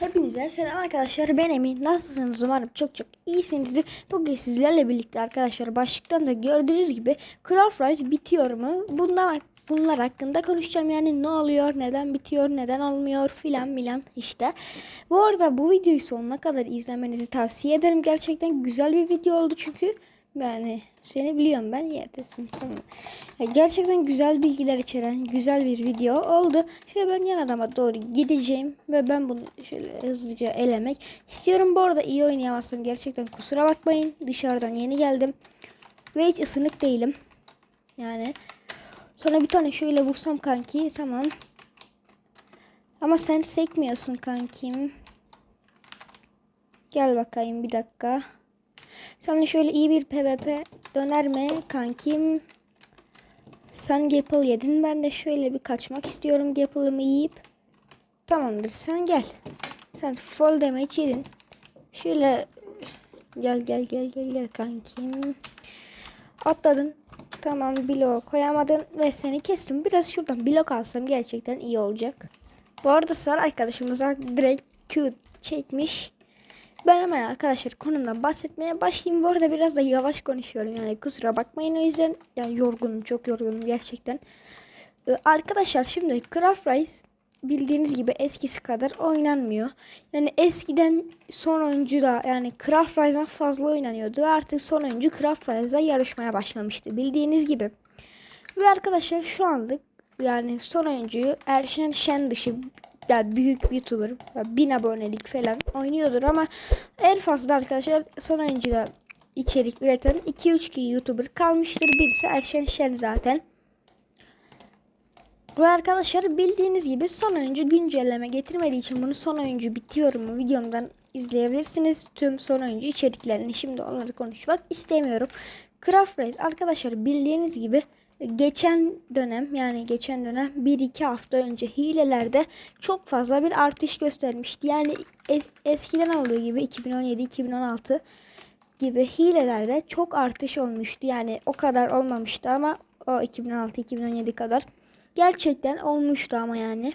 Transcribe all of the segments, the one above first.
Hepinize selam arkadaşlar ben Emin. Nasılsınız umarım çok çok iyisinizdir. Bugün sizlerle birlikte arkadaşlar başlıktan da gördüğünüz gibi Craft Rise bitiyor mu? Bunlar, bunlar hakkında konuşacağım yani ne oluyor, neden bitiyor, neden olmuyor filan milan işte. Bu arada bu videoyu sonuna kadar izlemenizi tavsiye ederim. Gerçekten güzel bir video oldu çünkü yani seni biliyorum ben yetesin tamam. Ya gerçekten güzel bilgiler içeren güzel bir video oldu. Şöyle ben yan adama doğru gideceğim ve ben bunu şöyle hızlıca elemek istiyorum. Bu arada iyi oynayamazsam gerçekten kusura bakmayın. Dışarıdan yeni geldim. Ve hiç ısınık değilim. Yani sonra bir tane şöyle vursam kanki tamam. Ama sen sekmiyorsun kankim. Gel bakayım bir dakika. Sana şöyle iyi bir PvP döner mi kankim? Sen Gapple yedin. Ben de şöyle bir kaçmak istiyorum Gapple'ımı yiyip. Tamamdır sen gel. Sen full damage yedin. Şöyle gel gel gel gel gel kankim. Atladın. Tamam blok koyamadın ve seni kestim. Biraz şuradan blok alsam gerçekten iyi olacak. Bu arada Sar arkadaşımıza direkt Q çekmiş. Ben hemen arkadaşlar konumdan bahsetmeye başlayayım. Bu arada biraz da yavaş konuşuyorum yani kusura bakmayın o yüzden. Yani yorgunum çok yorgunum gerçekten. Ee, arkadaşlar şimdi Craft Rise bildiğiniz gibi eskisi kadar oynanmıyor. Yani eskiden son oyuncu da yani Craft Rise'dan fazla oynanıyordu. Artık son oyuncu Craft Rise'da yarışmaya başlamıştı bildiğiniz gibi. Ve arkadaşlar şu anlık yani son oyuncuyu Erşen Şen dışı yani büyük YouTuber yani bin abonelik falan oynuyordur ama en fazla arkadaşlar son oyuncuda içerik üreten 2-3 YouTuber kalmıştır. Birisi Erşen Şen zaten. Ve arkadaşlar bildiğiniz gibi son oyuncu güncelleme getirmediği için bunu son oyuncu bitiyor mu videomdan izleyebilirsiniz. Tüm son oyuncu içeriklerini şimdi onları konuşmak istemiyorum. Craft Race arkadaşlar bildiğiniz gibi geçen dönem yani geçen dönem 1-2 hafta önce hilelerde çok fazla bir artış göstermişti. Yani es eskiden olduğu gibi 2017-2016 gibi hilelerde çok artış olmuştu. Yani o kadar olmamıştı ama o 2016-2017 kadar gerçekten olmuştu ama yani.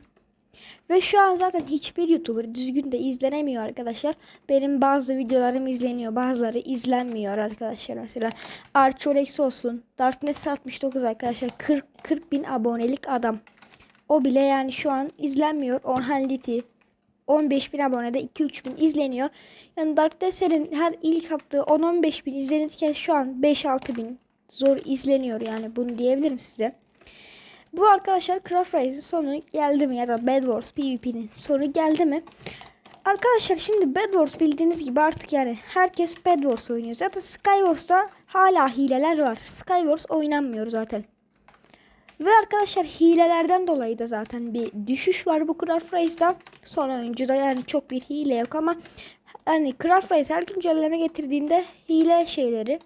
Ve şu an zaten hiçbir YouTuber düzgün de izlenemiyor arkadaşlar. Benim bazı videolarım izleniyor. Bazıları izlenmiyor arkadaşlar. Mesela Archolex olsun. Darkness 69 arkadaşlar. 40, 40 bin abonelik adam. O bile yani şu an izlenmiyor. Orhan Liti 15 bin abonede 2-3 bin izleniyor. Yani Dark Dessert'in her ilk hafta 10-15 bin izlenirken şu an 5-6 bin zor izleniyor yani bunu diyebilirim size. Bu arkadaşlar Craft Race'in sonu geldi mi ya da Bed Wars PvP'nin sonu geldi mi? Arkadaşlar şimdi Bed Wars bildiğiniz gibi artık yani herkes Bed Wars oynuyor. Zaten Skywars'ta hala hileler var. Skywars oynanmıyor zaten. Ve arkadaşlar hilelerden dolayı da zaten bir düşüş var bu Craft Race'da. Son oyuncuda yani çok bir hile yok ama hani Craft Race her güncelleme getirdiğinde hile şeyleri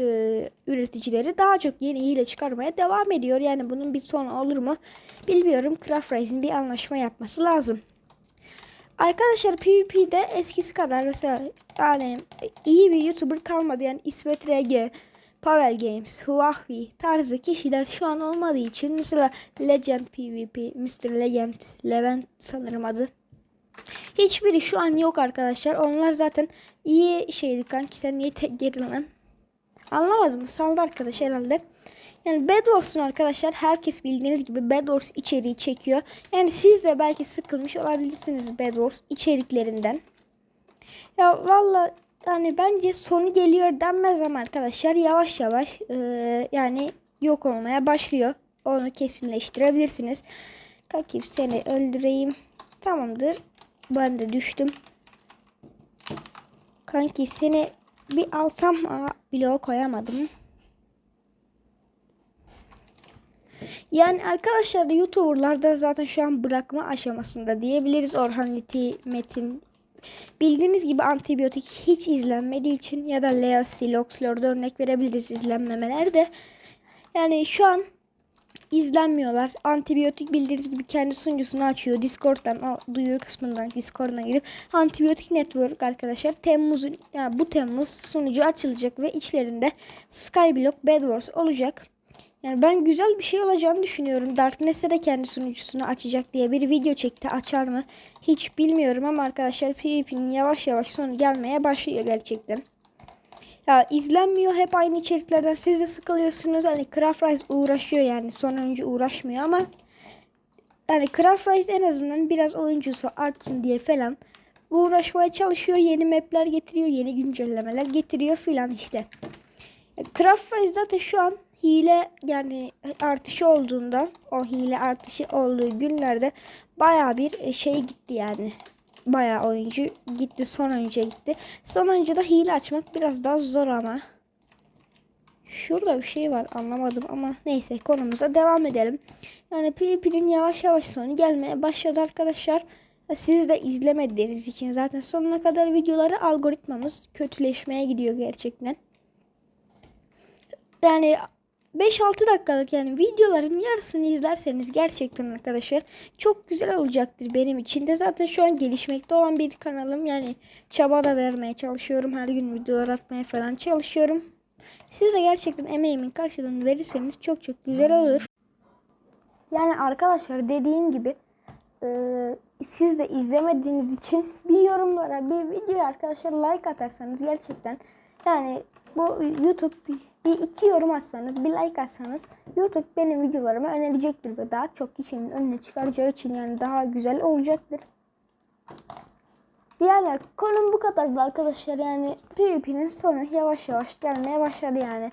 e, üreticileri daha çok yeni hile çıkarmaya devam ediyor. Yani bunun bir sonu olur mu bilmiyorum. Craft Race'in bir anlaşma yapması lazım. Arkadaşlar PvP'de eskisi kadar mesela yani iyi bir YouTuber kalmadı. Yani İsmet RG, Pavel Games, Huawei tarzı kişiler şu an olmadığı için mesela Legend PvP, Mr. Legend, Levent sanırım adı. Hiçbiri şu an yok arkadaşlar. Onlar zaten iyi şeydi kanki sen niye tek geri? Anlamadım. Saldı arkadaş herhalde. Yani Bed Wars'un arkadaşlar herkes bildiğiniz gibi Bed Wars içeriği çekiyor. Yani siz de belki sıkılmış olabilirsiniz Bed Wars içeriklerinden. Ya valla yani bence sonu geliyor denmez ama arkadaşlar yavaş yavaş e, yani yok olmaya başlıyor. Onu kesinleştirebilirsiniz. Kankim seni öldüreyim. Tamamdır. Ben de düştüm. Kanki seni bir alsam aa, bloğa koyamadım. Yani arkadaşlar YouTuber'lar da zaten şu an bırakma aşamasında diyebiliriz. Orhan Liti, Metin. Bildiğiniz gibi antibiyotik hiç izlenmediği için ya da Lea Siloxlor'da örnek verebiliriz izlenmemeler de. Yani şu an izlenmiyorlar. Antibiyotik bildiğiniz gibi kendi sunucusunu açıyor. Discord'dan duyuru kısmından Discord'dan girip Antibiyotik Network arkadaşlar Temmuz'un yani bu Temmuz sunucu açılacak ve içlerinde Skyblock Bed Wars olacak. Yani ben güzel bir şey olacağını düşünüyorum. Darkness'e de kendi sunucusunu açacak diye bir video çekti. Açar mı? Hiç bilmiyorum ama arkadaşlar PvP'nin yavaş yavaş sonu gelmeye başlıyor gerçekten. Ya izlenmiyor hep aynı içeriklerden. Siz de sıkılıyorsunuz. Hani Craft Rise uğraşıyor yani. Son oyuncu uğraşmıyor ama yani Craft Rise en azından biraz oyuncusu artsın diye falan uğraşmaya çalışıyor. Yeni mapler getiriyor. Yeni güncellemeler getiriyor filan işte. Craft Rise zaten şu an hile yani artışı olduğunda o hile artışı olduğu günlerde baya bir şey gitti yani. Baya oyuncu gitti son oyuncuya gitti. Son oyuncuda hile açmak biraz daha zor ama. Şurada bir şey var anlamadım ama neyse konumuza devam edelim. Yani PvP'nin yavaş yavaş sonu gelmeye başladı arkadaşlar. Siz de izlemediğiniz için zaten sonuna kadar videoları algoritmamız kötüleşmeye gidiyor gerçekten. Yani 5-6 dakikalık yani videoların yarısını izlerseniz gerçekten arkadaşlar çok güzel olacaktır benim için de zaten şu an gelişmekte olan bir kanalım yani çaba da vermeye çalışıyorum her gün videolar atmaya falan çalışıyorum. Siz de gerçekten emeğimin karşılığını verirseniz çok çok güzel olur. Yani arkadaşlar dediğim gibi e, siz de izlemediğiniz için bir yorumlara bir videoya arkadaşlar like atarsanız gerçekten yani bu YouTube bir, iki yorum atsanız bir like atsanız YouTube benim videolarımı önerecektir ve daha çok kişinin önüne çıkaracağı için yani daha güzel olacaktır. Yani konum bu kadardı arkadaşlar yani PvP'nin sonu yavaş yavaş gelmeye başladı yani.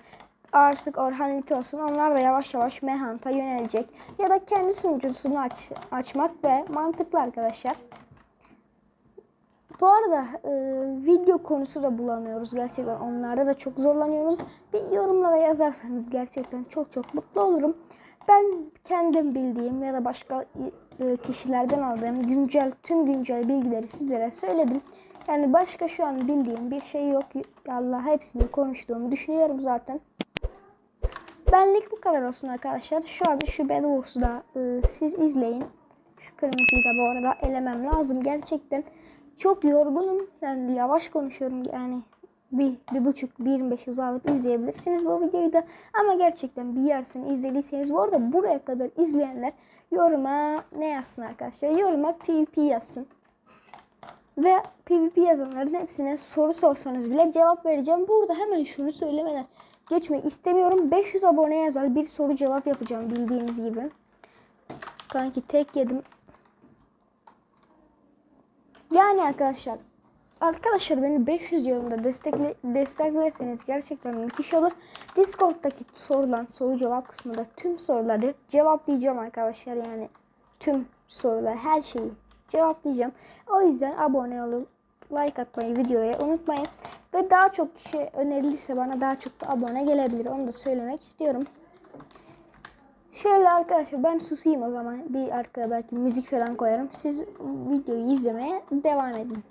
Artık Orhan Lit olsun onlar da yavaş yavaş Mehant'a yönelecek. Ya da kendi sunucusunu aç, açmak ve mantıklı arkadaşlar. Bu arada e, video konusu da bulamıyoruz gerçekten. Onlarda da çok zorlanıyoruz. Bir yorumlara yazarsanız gerçekten çok çok mutlu olurum. Ben kendim bildiğim ya da başka e, kişilerden aldığım güncel tüm güncel bilgileri sizlere söyledim. Yani başka şu an bildiğim bir şey yok. Allah hepsini konuştuğumu düşünüyorum zaten. Benlik bu kadar olsun arkadaşlar. Şu an şu Bad Wars'u da e, siz izleyin. Şu kırmızıyı da bu arada elemem lazım. Gerçekten çok yorgunum. Yani yavaş konuşuyorum yani. Bir, bir buçuk, bir beş hız alıp izleyebilirsiniz bu videoyu da. Ama gerçekten bir yarısını izlediyseniz bu arada buraya kadar izleyenler yoruma ne yazsın arkadaşlar? Yoruma PvP yazsın. Ve PvP yazanların hepsine soru sorsanız bile cevap vereceğim. Burada hemen şunu söylemeden geçmek istemiyorum. 500 abone yazar bir soru cevap yapacağım bildiğiniz gibi. Kanki tek yedim. Yani arkadaşlar Arkadaşlar beni 500 yılında destekle, desteklerseniz gerçekten müthiş olur. Discord'daki sorulan soru cevap kısmında tüm soruları cevaplayacağım arkadaşlar. Yani tüm sorular her şeyi cevaplayacağım. O yüzden abone olup like atmayı videoya unutmayın. Ve daha çok kişi önerilirse bana daha çok da abone gelebilir. Onu da söylemek istiyorum. Şöyle arkadaşlar ben susayım o zaman. Bir arkaya belki müzik falan koyarım. Siz videoyu izlemeye devam edin.